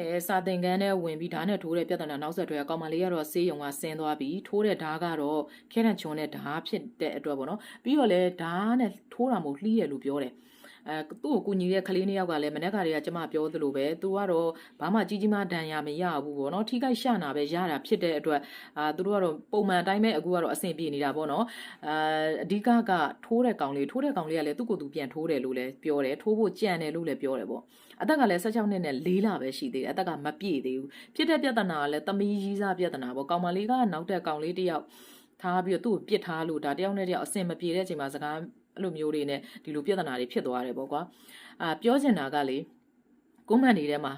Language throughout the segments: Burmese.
အဲစာသင်ခန်းထဲဝင်ပြီးဓာတ်နဲ့ထိုးတဲ့ပြဿနာနောက်ဆက်တွဲကကောင်မလေးကတော့ဆေးရုံကဆင်းသွားပြီးထိုးတဲ့ဓာတ်ကတော့ခဲတံချွန်တဲ့ဓာတ်ဖြစ်တဲ့အတွက်ပေါ့နော်ပြီးတော့လည်းဓာတ်နဲ့ထိုးတာမဟုတ်လှီးရလို့ပြောတယ် အဲသူ့ကိုကူညီတဲ့ကလေးနှစ်ယောက်ကလည်းမနေ့ကတည်းကကျမပြောသလိုပဲသူကတော့ဘာမှကြီးကြီးမားဒဏ်ရာမရဘူးပေါ့နော်ထိခိုက်ရှနာပဲရတာဖြစ်တဲ့အတွက်အာသူတို့ကတော့ပုံမှန်အတိုင်းပဲအခုကတော့အဆင်ပြေနေတာပေါ့နော်အာအဓိကကထိုးတဲ့ကောင်လေးထိုးတဲ့ကောင်လေးကလည်းသူ့ကိုယ်သူပြန်ထိုးတယ်လို့လည်းပြောတယ်ထိုးဖို့ကြံတယ်လို့လည်းပြောတယ်ပေါ့အသက်ကလည်း16နှစ်နဲ့4လပဲရှိသေးတယ်အသက်ကမပြည့်သေးဘူးဖြစ်တဲ့ပြဿနာကလည်းသမီးကြီးစားပြဿနာပေါ့ကောင်မလေးကနောက်တဲ့ကောင်လေးတစ်ယောက်ထားပြီးတော့သူ့ကိုပြစ်ထားလို့ဒါတယောက်နဲ့တယောက်အဆင်မပြေတဲ့အချိန်မှာစကား အဲ့လိုမျိုးတွေနဲ့ဒီလိုပြဿနာတွေဖြစ်သွားတယ်ပေါ့ကွာအာပြောချင်တာကလေကွန်မန့်တွေထဲမှာ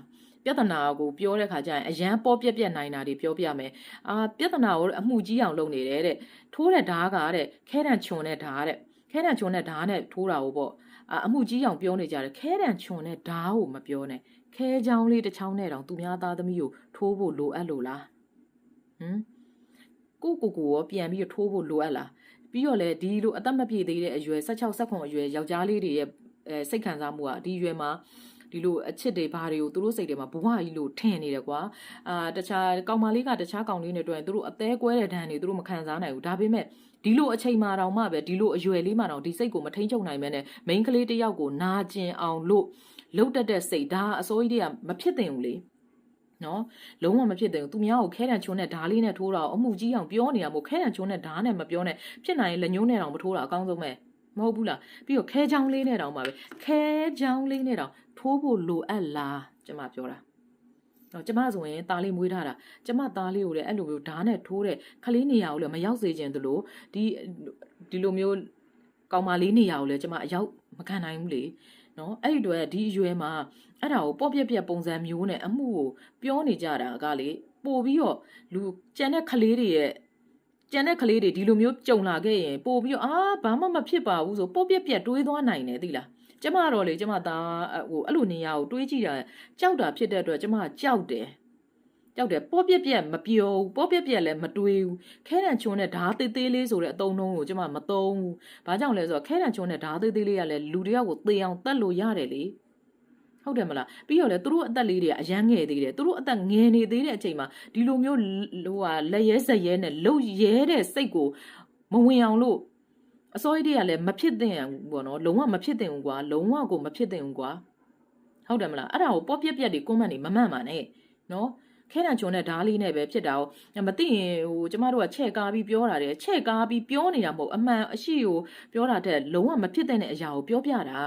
ပြဿနာကိုပြောတဲ့ခါကျရင်အရန်ပေါ်ပြက်ပြက်နိုင်တာတွေပြောပြမယ်အာပြဿနာကိုအမှုကြီးအောင်လုပ်နေတယ်တဲ့ထိုးတဲ့ဓားကတဲ့ခဲတံချွန်တဲ့ဓားတဲ့ခဲတံချွန်တဲ့ဓားနဲ့ထိုးတာကိုပေါ့အာအမှုကြီးအောင်ပြောနေကြတယ်ခဲတံချွန်တဲ့ဓားကိုမပြောနဲ့ခဲချောင်းလေးတစ်ချောင်းနဲ့တောင်သူများသားသမီးကိုထိုးဖို့လိုအပ်လို့လားဟမ်ကိုကိုကိုရောပြန်ပြီးထိုးဖို့လိုအပ်လား ပြီးတော့လေဒီလိုအသက်မပြည့်သေးတဲ့အရွယ်16 19အရွယ်ယောက်ျားလေးတွေရဲ့အဲစိတ်ခံစားမှုကဒီရွယ်မှာဒီလိုအချစ်တွေဘာတွေကိုသူတို့စိတ်ထဲမှာဘဝကြီးလို့ထင်နေတယ်ကွာအာတခြားကောင်မလေးကတခြားကောင်လေးတွေတွေ့ရင်သူတို့အသေးကွဲတဲ့ဒဏ်တွေသူတို့မခံစားနိုင်ဘူးဒါပေမဲ့ဒီလိုအချိန်မှတောင်မှပဲဒီလိုအရွယ်လေးမှတောင်ဒီစိတ်ကိုမထိန်ချုပ်နိုင်မဲနဲ့မိန်းကလေးတစ်ယောက်ကိုနာကျင်အောင်လို့လှုပ်တက်တဲ့စိတ်ဒါအစိုးကြီးတွေကမဖြစ်သင့်ဘူးလေ နော်လုံးဝမဖြစ်တယ်သူများကိုခဲတံချုံနဲ့ဓားလေးနဲ့ထိုးတာအမှုကြီးအောင်ပြောနေတာမို့ခဲတံချုံနဲ့ဓားနဲ့မပြောနဲ့ဖြစ်နိုင်ရင်လက်ညှိုးနဲ့တောင်မထိုးတာအကောင်းဆုံးပဲမဟုတ်ဘူးလားပြီးတော့ခဲချောင်းလေးနဲ့တောင်ပါပဲခဲချောင်းလေးနဲ့တောင်ထိုးဖို့လိုအပ်လားကျမပြောတာတော့ကျမဆိုရင်ตาလေးမွေးထားတာကျမตาလေးကိုလည်းအဲ့လိုမျိုးဓာတ်နဲ့ထိုးတဲ့ခလေးနေရကိုလည်းမရောက်စေချင်သလိုဒီဒီလိုမျိုးကောင်မလေးနေရကိုလည်းကျမအရောက်မခံနိုင်ဘူးလေနော်အဲ့ဒီတော့ဒီအရွယ်မှာ အဲ့ဒါကိုပေါ့ပြက်ပြက်ပုံစံမျိုးနဲ့အမှုကိုပြောနေကြတာကလေပို့ပြီးတော့လူကြံတဲ့ခလေးတွေရဲ့ကြံတဲ့ကလေးတွေဒီလိုမျိုးကြုံလာခဲ့ရင်ပို့ပြီးတော့အာဘာမှမဖြစ်ပါဘူးဆိုပေါ့ပြက်ပြက်တွေးသွားနိုင်တယ်သိလားကျမတော့လေကျမသားဟိုအဲ့လိုနေရာကိုတွေးကြည့်တာကြောက်တာဖြစ်တဲ့အတွက်ကျမကြောက်တယ်ကြောက်တယ်ပေါ့ပြက်ပြက်မပြောဘူးပေါ့ပြက်ပြက်လည်းမတွေးဘူးခဲတံချွန်းနဲ့ဓာသေးသေးလေးဆိုတဲ့အတုံးနှုံးကိုကျမမသုံးဘူးဘာကြောင့်လဲဆိုတော့ခဲတံချွန်းနဲ့ဓာသေးသေးလေးကလည်းလူတယောက်ကိုသေအောင်တတ်လို့ရတယ်လေ ဟုတ်တယ်မလားပြီးတော့လေသူတို့အသက်လေးတွေကအရန်ငယ်သေးတယ်သူတို့အသက်ငယ်နေသေးတဲ့အချိန်မှာဒီလိုမျိုးဟိုဟာလက်ရဲစက်ရဲနဲ့လှုပ်ရဲတဲ့စိတ်ကိုမဝင်အောင်လို့အစိုးရတွေကလည်းမဖြစ်သင့်ဘူးပေါ့နော်လုံးဝမဖြစ်သင့်ဘူးကွာလုံးဝကိုမဖြစ်သင့်ဘူးကွာဟုတ်တယ်မလားအဲ့ဒါကိုပေါ့ပြက်ပြက်တွေကွန်းမန့်တွေမမှန်ပါနဲ့နော်ခဲတံချုံနဲ့ဓားလေးနဲ့ပဲဖြစ်တာကိုမသိရင်ဟိုကျမတို့ကချဲ့ကားပြီးပြောတာတယ်ချဲ့ကားပြီးပြောနေတာမဟုတ်အမှန်အရှိကိုပြောတာတဲ့လုံးဝမဖြစ်တဲ့အရာကိုပြောပြတာ